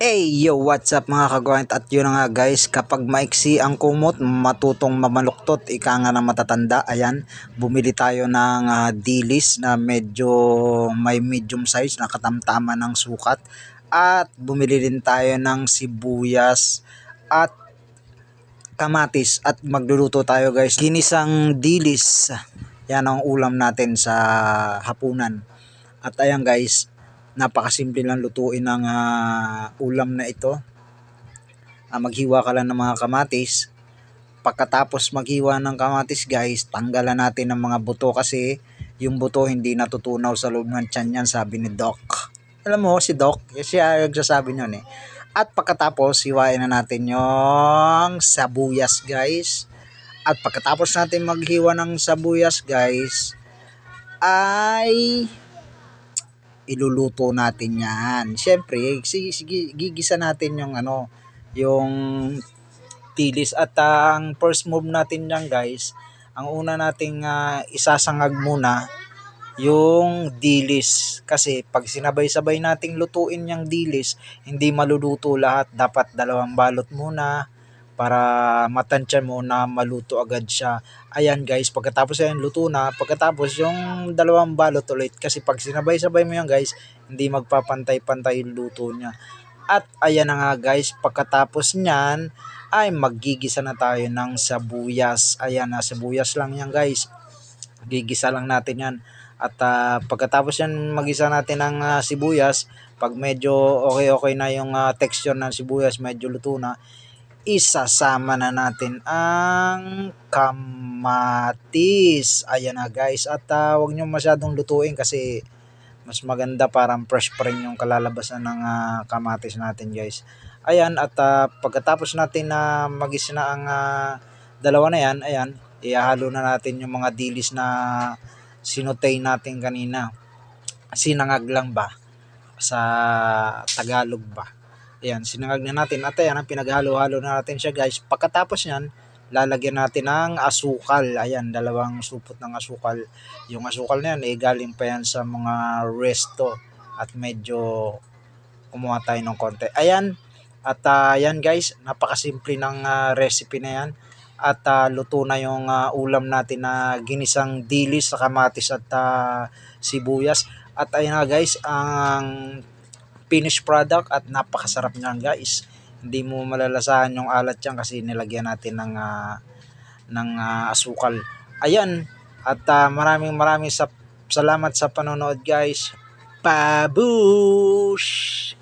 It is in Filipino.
Hey yo, what's up mga kagwant at yun na nga guys, kapag maiksi ang kumot, matutong mamaluktot, ika nga ng matatanda, ayan, bumili tayo ng ah, dilis na medyo may medium size, nakatamtama ng sukat, at bumili din tayo ng sibuyas at kamatis. At magluluto tayo guys. Ginisang dilis, yan ang ulam natin sa hapunan. At ayan guys, napakasimple lang lutuin ng ah, ulam na ito. Ah, maghiwa ka lang ng mga kamatis. Pagkatapos maghiwa ng kamatis guys, tanggalan natin ng mga buto kasi yung buto hindi natutunaw sa loob ng tiyan yan, sabi ni Doc. Alam mo, si Doc, siya nagsasabi nun eh. At pagkatapos, hiwain na natin yung sabuyas guys. At pagkatapos natin maghiwa ng sabuyas guys, ay iluluto natin yan. Siyempre, sige, sige, gigisa natin yung ano, yung tilis. At ah, ang first move natin yan guys, ang una nating ah, isasangag muna yung dilis. Kasi pag sinabay-sabay nating lutuin yung dilis, hindi maluluto lahat. Dapat dalawang balot muna para matansya mo na maluto agad siya. Ayan guys, pagkatapos yan luto na, pagkatapos yung dalawang balot ulit kasi pag sinabay-sabay mo yan guys, hindi magpapantay-pantay yung luto niya. At ayan na nga guys, pagkatapos niyan ay maggigisa na tayo ng sabuyas. Ayan na, sabuyas lang yan guys. Gigisa lang natin yan. At ah, pagkatapos yan magisa natin ng ah, sibuyas, pag medyo okay-okay na yung ah, texture ng sibuyas, medyo luto na, isasama na natin ang kamatis. Ayan na guys. At ah, huwag nyo masyadong lutuin kasi mas maganda parang fresh pa rin yung kalalabasan ng ah, kamatis natin guys. Ayan at ah, pagkatapos natin na magisa na ang ah, dalawa na yan, ayan, ihahalo na natin yung mga dilis na sinutay natin kanina. Sinangag lang ba? Sa Tagalog ba? Ayan, sinangag na natin. At ayan, pinaghalo-halo na natin siya guys. Pagkatapos yan, lalagyan natin ng asukal. Ayan, dalawang supot ng asukal. Yung asukal na yan, eh, galing pa yan sa mga resto. At medyo kumuha tayo ng konti. Ayan, at ah, yan guys, napakasimple ng ah, recipe na yan. At ah, luto na yung ah, ulam natin na ginisang dilis sa kamatis at ah, sibuyas. At ayun na guys, ang finished product at napakasarap niyan guys. Hindi mo malalasahan yung alat yan kasi nilagyan natin ng ah, ng ah, asukal. Ayan, at ah, maraming maraming sa salamat sa panonood guys. Pabush!